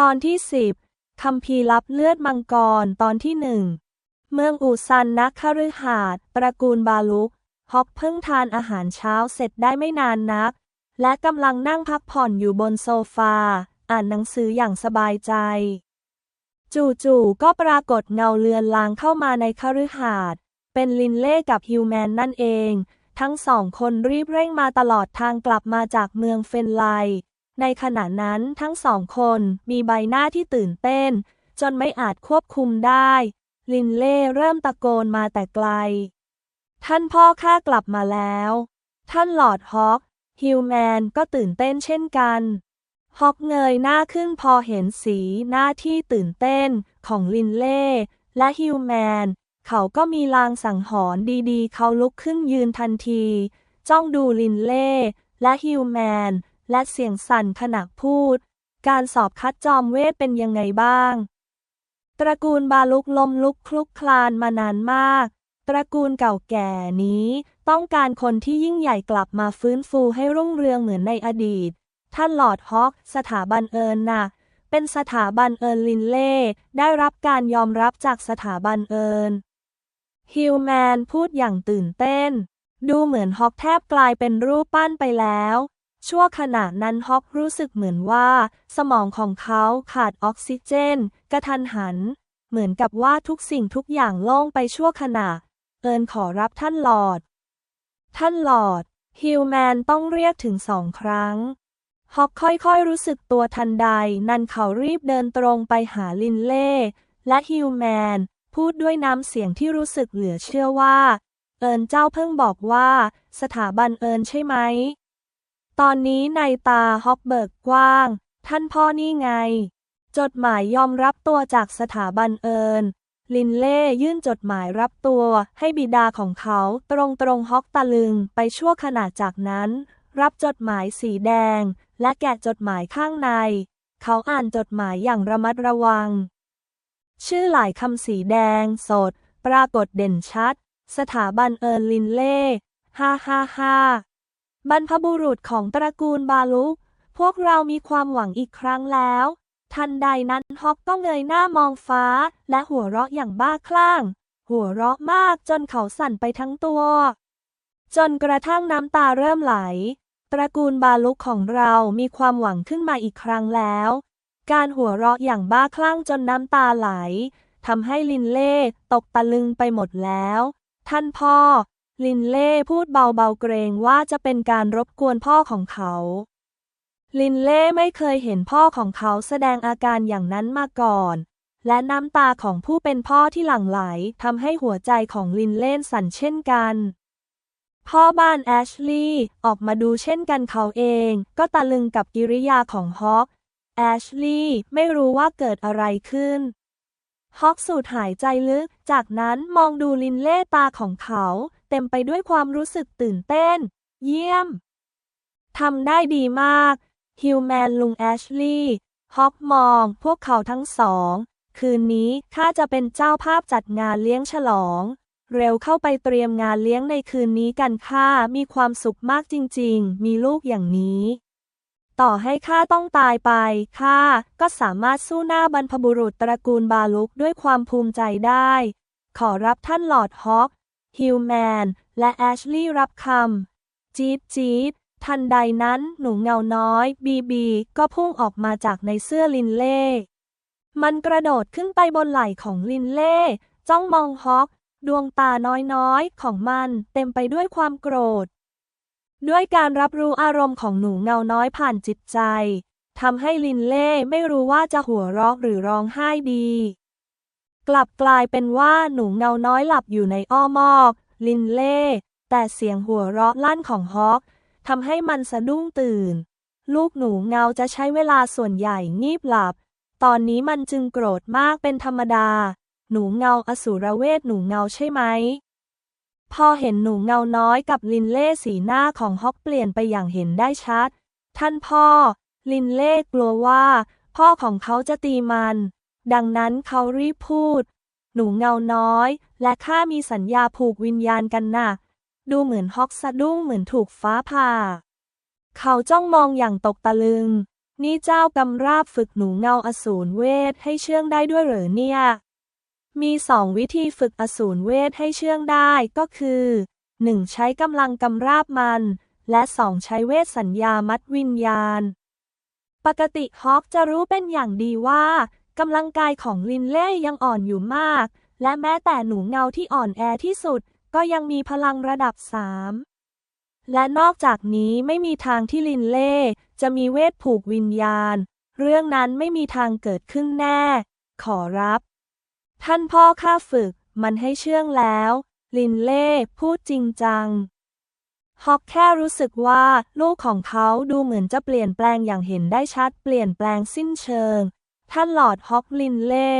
ตอนที่สิบคำพีรับเลือดมังกร ตอนที่หนึ่ง เมืองอูซันนักคฤหาสน์ตระกูลบาลุก ฮอกเพิ่งทานอาหารเช้าเสร็จได้ไม่นานนัก และกำลังนั่งพักผ่อนอยู่บนโซฟา อ่านหนังสืออย่างสบายใจ จู่ๆก็ปรากฏเงาเลือนลางเข้ามาในคฤหาสน์เป็นลินเล่กับฮิวแมนนั่นเอง ทั้งสองคนรีบเร่งมาตลอดทางกลับมาจากเมืองเฟนไล ในขณะนั้นทั้งสองคนมีใบหน้าที่ตื่นเต้น จนไม่อาจควบคุมได้ ลินเล่เริ่มตะโกนมาแต่ไกล ท่านพ่อข้ากลับมาแล้ว ท่านหลอดฮอก ฮิวแมนก็ตื่นเต้นเช่นกันฮอกเงยหน้าขึ้นพอเห็นสีหน้าที่ตื่นเต้นของลินเล่ และฮิวแมน เขาก็มีลางสังหรณ์ดีๆ เขาลุกขึ้นยืนทันที จ้องดูลินเล่ และฮิวแมน และเสียงสั่นขณะพูด การสอบคัดจอมเวทเป็นยังไงบ้าง ตระกูลบาลุกลมลุกคลุกคลานมานานมาก ตระกูลเก่าแก่นี้ต้องการคนที่ยิ่งใหญ่กลับมาฟื้นฟูให้รุ่งเรืองเหมือนในอดีต ท่านหลอดฮอก สถาบันเอิญน่ะ เป็นสถาบันเอิญลินเล่ ได้รับการยอมรับจากสถาบันเอิญฮิวแมนพูดอย่างตื่นเต้น ดูเหมือนฮอกแทบกลายเป็นรูปปั้นไปแล้ว ชั่วขณะนั้นฮอกรู้สึกเหมือนว่า สมองของเขาขาดออกซิเจน กระทันหัน เหมือนกับว่าทุกสิ่งทุกอย่างโล่งไปชั่วขณะ เอิญขอรับท่านหลอด ท่านหลอด ฮิวแมนต้องเรียกถึงสองครั้งฮอกค่อยๆรู้สึกตัวทันใด นันเขารีบเดินตรงไปหาลินเล่ และฮิวแมน พูดด้วยน้ำเสียงที่รู้สึกเหลือเชื่อว่า เอิญเจ้าเพิ่งบอกว่า สถาบันเอิญใช่ไหม ตอนนี้ในตาฮอกเบิกกว้าง ท่านพ่อนี่ไง จดหมายยอมรับตัวจากสถาบันเอิญลินเล่ยื่นจดหมายรับตัวให้บิดาของเขาตรงตรงฮอกตะลึงไปชั่วขณะจากนั้น รับจดหมายสีแดง และแกะจดหมายข้างใน เขาอ่านจดหมายอย่างระมัดระวัง ชื่อหลายคำสีแดงสด ปรากฏเด่นชัด สถาบันเอิญลินเล่ ฮ่าฮ่าฮ่า บรรพบุรุษของตระกูลบาลุก พวกเรามีความหวังอีกครั้งแล้ว ทันใดนั้นฮอกก็เงยหน้ามองฟ้า และหัวเราะอย่างบ้าคลั่ง หัวเราะมากจนเขาสั่นไปทั้งตัว จนกระทั่งน้ำตาเริ่มไหล ตระกูลบาลุกของเรามีความหวังขึ้นมาอีกครั้งแล้ว การหัวเราะอย่างบ้าคลั่งจนน้ำตาไหลทำให้ลินเล่ตกตะลึงไปหมดแล้ว ท่านพ่อ ลินเล่พูดเบาๆเกรงว่าจะเป็นการรบกวนพ่อของเขา ลินเล่ไม่เคยเห็นพ่อของเขาแสดงอาการอย่างนั้นมาก่อน และน้ำตาของผู้เป็นพ่อที่หลั่งไหลทำให้หัวใจของลินเล่สั่นเช่นกัน พ่อบ้านแอชลีย์ออกมาดูเช่นกันเขาเอง ก็ตะลึงกับกิริยาของฮอกแอชลีย์ไม่รู้ว่าเกิดอะไรขึ้น ฮอกสูดหายใจลึก จากนั้นมองดูลินเล่ตาของเขา ต็มไปด้วยความรู้สึกตื่นเต้น เยี่ยม ทำได้ดีมาก ฮิวแมนลุงแอชลีย์ฮอกมองพวกเขาทั้งสอง คืนนี้ข้าจะเป็นเจ้าภาพจัดงานเลี้ยงฉลอง เร็วเข้าไปเตรียมงานเลี้ยงในคืนนี้กันข้ามีความสุขมากจริง ๆ มีลูกอย่างนี้ ต่อให้ข้าต้องตายไปข้าก็สามารถสู้หน้าบรรพบุรุษตระกูลบาลุกด้วยความภูมิใจได้ ขอรับท่านหลอดฮอก ฮิวแมน และแอชลีย์รับคำจี๊ดจี๊ดทันใดนั้นหนูเงาน้อย บีบี ก็พุ่งออกมาจากในเสื้อลินเล่ มันกระโดดขึ้นไปบนไหล่ของลินเล่ จ้องมองฮอก ดวงตาน้อยๆ ของมันเต็มไปด้วยความโกรธ ด้วยการรับรู้อารมณ์ของหนูเงาน้อยผ่านจิตใจทำให้ลินเล่ไม่รู้ว่าจะหัวเราะหรือร้องไห้ดี กลับกลายเป็นว่าหนูเงาน้อยหลับอยู่ในอ้อมอก ลินเล่ แต่เสียงหัวเราะลั่นของฮอกทำให้มันสะดุ้งตื่น ลูกหนูเงาจะใช้เวลาส่วนใหญ่งีบหลับ ตอนนี้มันจึงโกรธมากเป็นธรรมดา หนูเงาอสูรเวทหนูเงาใช่ไหม พอเห็นหนูเงาน้อยกับลินเล่สีหน้าของฮอกเปลี่ยนไปอย่างเห็นได้ชัด ท่านพ่อ ลินเล่กลัวว่า พ่อของเขาจะตีมัน ดังนั้นเขารีบพูด หนูเงาน้อย และข้ามีสัญญาผูกวิญญาณกันนะ่ะ ดูเหมือนฮอกสะดุ้งเหมือนถูกฟ้าผ่า เขาจ้องมองอย่างตกตะลึง นี่เจ้ากำราบฝึกหนูเงาอสูรเวทให้เชื่องได้ด้วยเหรอเนี่ย มีสองวิธีฝึกอสูรเวทให้เชื่องได้ก็คือ 1. ใช้กำลังกำราบมัน และ 2. ใช้เวทสัญญามัดวิญญาณ ปกติฮอกจะรู้เป็นอย่างดีว่า กำลังกายของลินเล่ยังอ่อนอยู่มาก และแม้แต่หนูเงาที่อ่อนแอที่สุด ก็ยังมีพลังระดับสามและนอกจากนี้ไม่มีทางที่ลินเล่จะมีเวทผูกวิญญาณ เรื่องนั้นไม่มีทางเกิดขึ้นแน่ ขอรับ ท่านพ่อข้าฝึกมันให้เชื่องแล้ว ลินเล่พูดจริงจังฮอกแค่รู้สึกว่าลูกของเขาดูเหมือนจะเปลี่ยนแปลงอย่างเห็นได้ชัดเปลี่ยนแปลงสิ้นเชิง ท่านหลอดฮอกลินเล่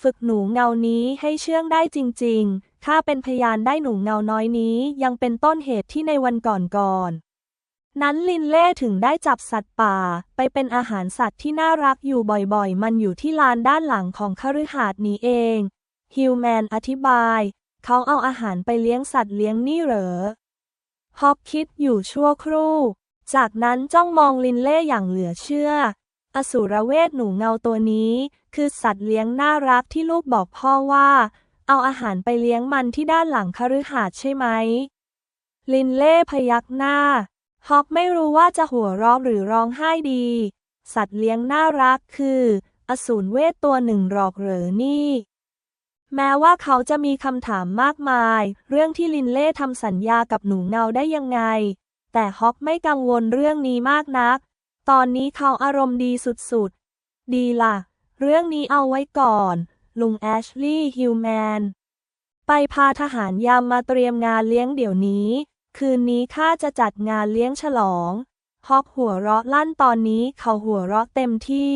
ฝึกหนูเงานี้ให้เชื่องได้จริง ๆ ข้าเป็นพยานได้หนูเงาน้อยนี้ยังเป็นต้นเหตุที่ในวันก่อนๆนั้นลินเล่ถึงได้จับสัตว์ป่า ไปเป็นอาหารสัตว์ที่น่ารักอยู่บ่อยๆ มันอยู่ที่ลานด้านหลังของคฤหาสน์นี้เอง ฮิวแมนอธิบาย เขาเอาอาหารไปเลี้ยงสัตว์เลี้ยงนี่เหรอ ฮอกคิดอยู่ชั่วครู่ จากนั้นจ้องมองลินเล่อย่างเหลือเชื่อ อสูรเวทหนูเงาตัวนี้ คือสัตว์เลี้ยงน่ารักที่ลูกบอกพ่อว่า เอาอาหารไปเลี้ยงมันที่ด้านหลังคฤหาสน์ใช่ไหม ลินเล่พยักหน้า ฮอกไม่รู้ว่าจะหัวเราะหรือร้องไห้ดี สัตว์เลี้ยงน่ารักคือ อสูรเวทตัวหนึ่งหรอกเหรอนี่ แม้ว่าเขาจะมีคำถามมากมาย เรื่องที่ลินเล่ทำสัญญากับหนูเงาได้ยังไง แต่ฮอกไม่กังวลเรื่องนี้มากนัก ตอนนี้เขาอารมณ์ดีสุดๆ ดีล่ะ เรื่องนี้เอาไว้ก่อน ลุงแอชลีย์ฮิวแมน ไปพาทหารยามมาเตรียมงานเลี้ยงเดี๋ยวนี้ คืนนี้ข้าจะจัดงานเลี้ยงฉลอง ฮอกหัวเราะลั่นตอนนี้เขาหัวเราะเต็มที่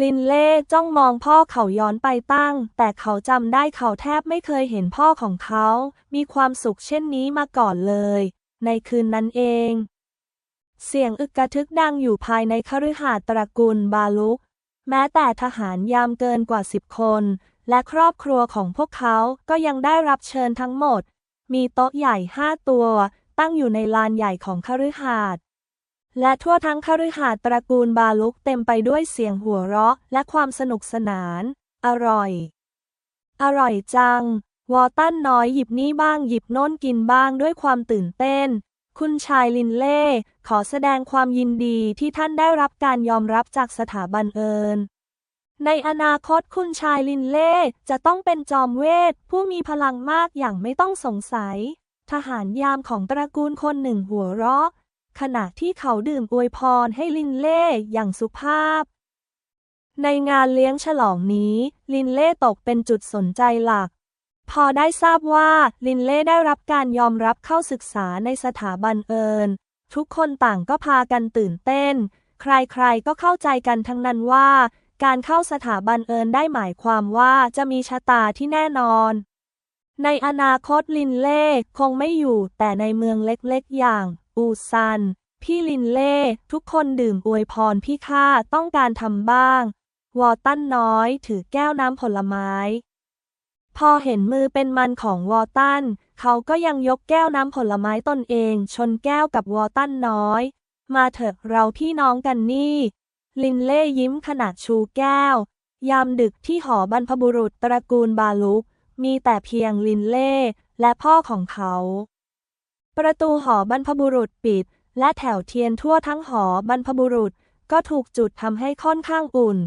ลินเล่จ้องมองพ่อเขาย้อนไปตั้ง แต่เขาจำได้เขาแทบไม่เคยเห็นพ่อของเขา มีความสุขเช่นนี้มาก่อนเลย ในคืนนั้นเอง เสียงอึกกระทึกดังอยู่ภายในคฤหาสน์ตระกูลบาลุก แม้แต่ทหารยามเกินกว่าสิบคน และครอบครัวของพวกเขาก็ยังได้รับเชิญทั้งหมด มีโต๊ะใหญ่ห้าตัว ตั้งอยู่ในลานใหญ่ของคฤหาสน์และทั่วทั้งคฤหาสน์ตระกูลบาลุกเต็มไปด้วยเสียงหัวเราะ และความสนุกสนาน อร่อย อร่อยจัง วอตันน้อยหยิบนี่บ้างหยิบโน่นกินบ้างด้วยความตื่นเต้น คุณชายลินเล่ ขอแสดงความยินดีที่ท่านได้รับการยอมรับจากสถาบันเอิญ ในอนาคตคุณชายลินเล่จะต้องเป็นจอมเวท ผู้มีพลังมากอย่างไม่ต้องสงสัย ทหารยามของตระกูลคนหนึ่งหัวเราะ ขณะที่เขาดื่มอวยพรให้ลินเล่อย่างสุภาพ ในงานเลี้ยงฉลองนี้ ลินเล่ตกเป็นจุดสนใจหลัก พอได้ทราบว่าลินเล่ได้รับการยอมรับเข้าศึกษาในสถาบันเอิญทุกคนต่างก็พากันตื่นเต้น ใครๆก็เข้าใจกันทั้งนั้นว่า การเข้าสถาบันเอิญได้หมายความว่าจะมีชะตาที่แน่นอน ในอนาคตลินเล่คงไม่อยู่แต่ในเมืองเล็กๆอย่าง อูซัน พี่ลินเล่ทุกคนดื่มอวยพรพี่ข้าต้องการทำบ้าง วอตันน้อยถือแก้วน้ำผลไม้ พอเห็นมือเป็นมันของวอลตัน เขาก็ยังยกแก้วน้ำผลไม้ตนเอง ชนแก้วกับวอลตันน้อย มาเถอะเราพี่น้องกันนี่ ลินเล่ยิ้มขนาดชูแก้ว ยามดึกที่หอบรรพบุรุษตระกูลบาลุก มีแต่เพียงลินเล่และพ่อของเขา ประตูหอบรรพบุรุษปิด และแถวเทียนทั่วทั้งหอบรรพบุรุษก็ถูกจุดทำให้ค่อนข้างอุ่น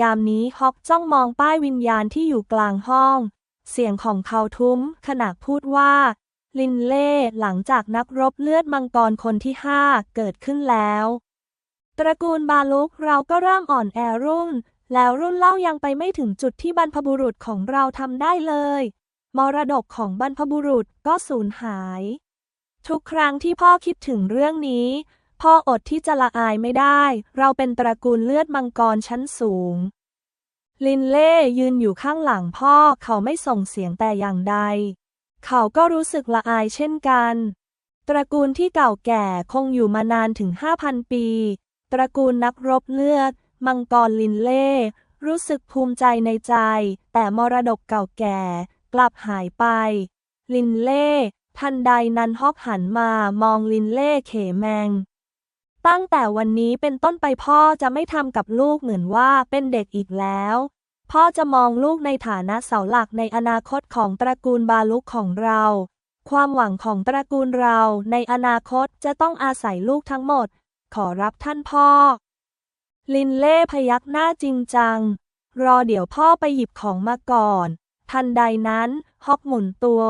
ยามนี้ฮอกจ้องมองป้ายวิญญาณที่อยู่กลางห้อง เสียงของเขาทุ้ม ขณะพูดว่า ลินเล่หลังจากนักรบเลือดมังกรคนที่ห้าเกิดขึ้นแล้ว ตระกูลบาลุกเราก็เริ่มอ่อนแอรุ่น แล้วรุ่นเล่ายังไปไม่ถึงจุดที่บรรพบุรุษของเราทำได้เลย มรดกของบรรพบุรุษก็สูญหาย ทุกครั้งที่พ่อคิดถึงเรื่องนี้ พ่ออดที่จะละอายไม่ได้ เราเป็นตระกูลเลือดมังกรชั้นสูง ลินเล่ยืนอยู่ข้างหลังพ่อเขาไม่ส่งเสียงแต่อย่างใด เขาก็รู้สึกละอายเช่นกัน ตระกูลที่เก่าแก่คงอยู่มานานถึง 5,000 ปี ตระกูลนักรบเลือด มังกรลินเล่ รู้สึกภูมิใจในใจ แต่มรดกเก่าแก่กลับหายไป ลินเล่ ทันใดนั้นฮอกหันมามองลินเล่เขแมง ตั้งแต่วันนี้เป็นต้นไปพ่อจะไม่ทำกับลูกเหมือนว่าเป็นเด็กอีกแล้ว พ่อจะมองลูกในฐานะเสาหลักในอนาคตของตระกูลบาลุกของเรา ความหวังของตระกูลเราในอนาคตจะต้องอาศัยลูกทั้งหมด ขอรับท่านพ่อ ลินเล่พยักหน้าจริงจัง รอเดี๋ยวพ่อไปหยิบของมาก่อน ทันใดนั้น ฮอกหมุนตัว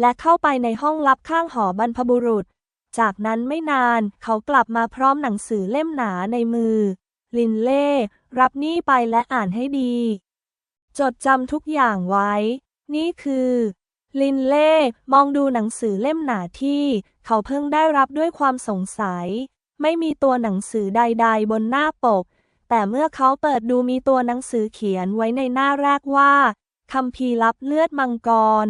และเข้าไปในห้องลับข้างหอบรรพบุรุษ จากนั้นไม่นานเขากลับมาพร้อมหนังสือเล่มหนาในมือ ลินเล่รับนี่ไปและอ่านให้ดี จดจำทุกอย่างไว้ นี่คือ ลินเล่มองดูหนังสือเล่มหนาที่ เขาเพิ่งได้รับด้วยความสงสัย ไม่มีตัวหนังสือใด ๆ บนหน้าปก แต่เมื่อเขาเปิดดูมีตัวหนังสือเขียนไว้ในหน้าแรกว่าคัมภีรับเลือดมังกร